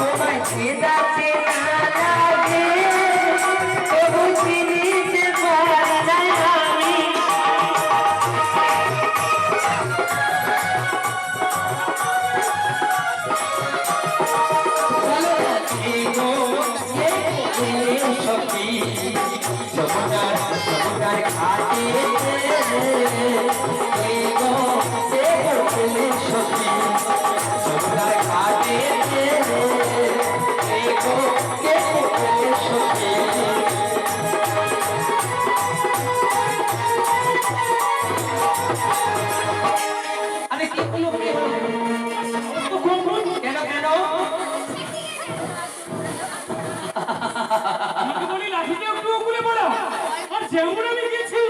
তোমায় চেনা চেনা আমাকে বলি লাঠিটা একটু খুলে পড়ো। আর যেমন আমি গেছি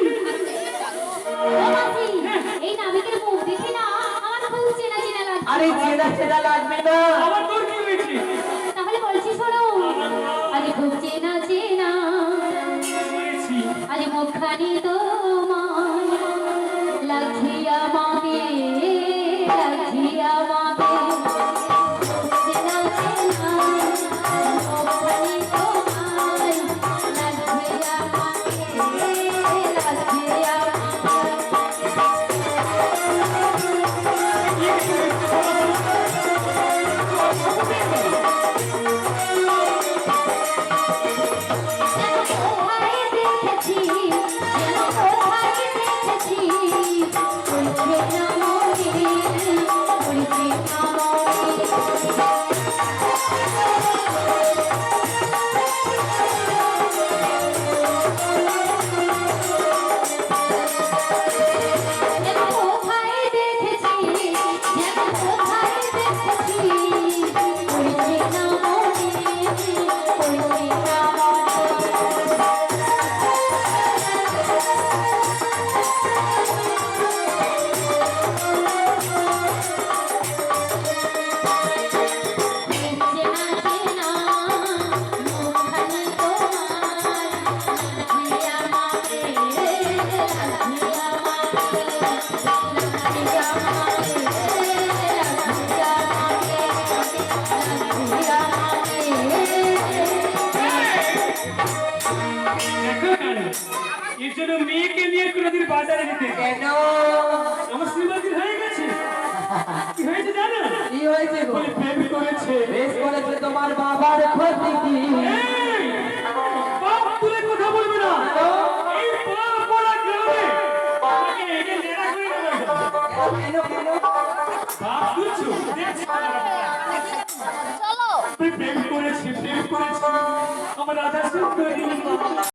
এই নাবিকের মুখ দেখে না আমার খুব চেনা চেনা লাগছে। আরে চেনা চেনা লাগবে না। আবার তোর কি হয়েছে? তাহলে বলছি শোনো। আরে খুব চেনা চেনা। আরে মুখখানি তোমার লাগছে আমাকে। এর জন্য মেয়েকে নিয়ে কোনোদিন বাজারে যেতে কেন? আমার শ্রীমতির হয়ে গেছে? কি হয়েছে জানো? কি হয়েছে বলে প্রেম করেছে। বেশ করেছে তোমার বাবার ক্ষতি কি? বাপ তুলে কথা বলবে না। এই পড়া পড়া গ্রামে আমাকে একে নেড়া করে দেবে কেন কেন? বাপ তুলছো দেখছি। প্রেম করেছি প্রেম করেছি। আমার রাধা সুন্দরী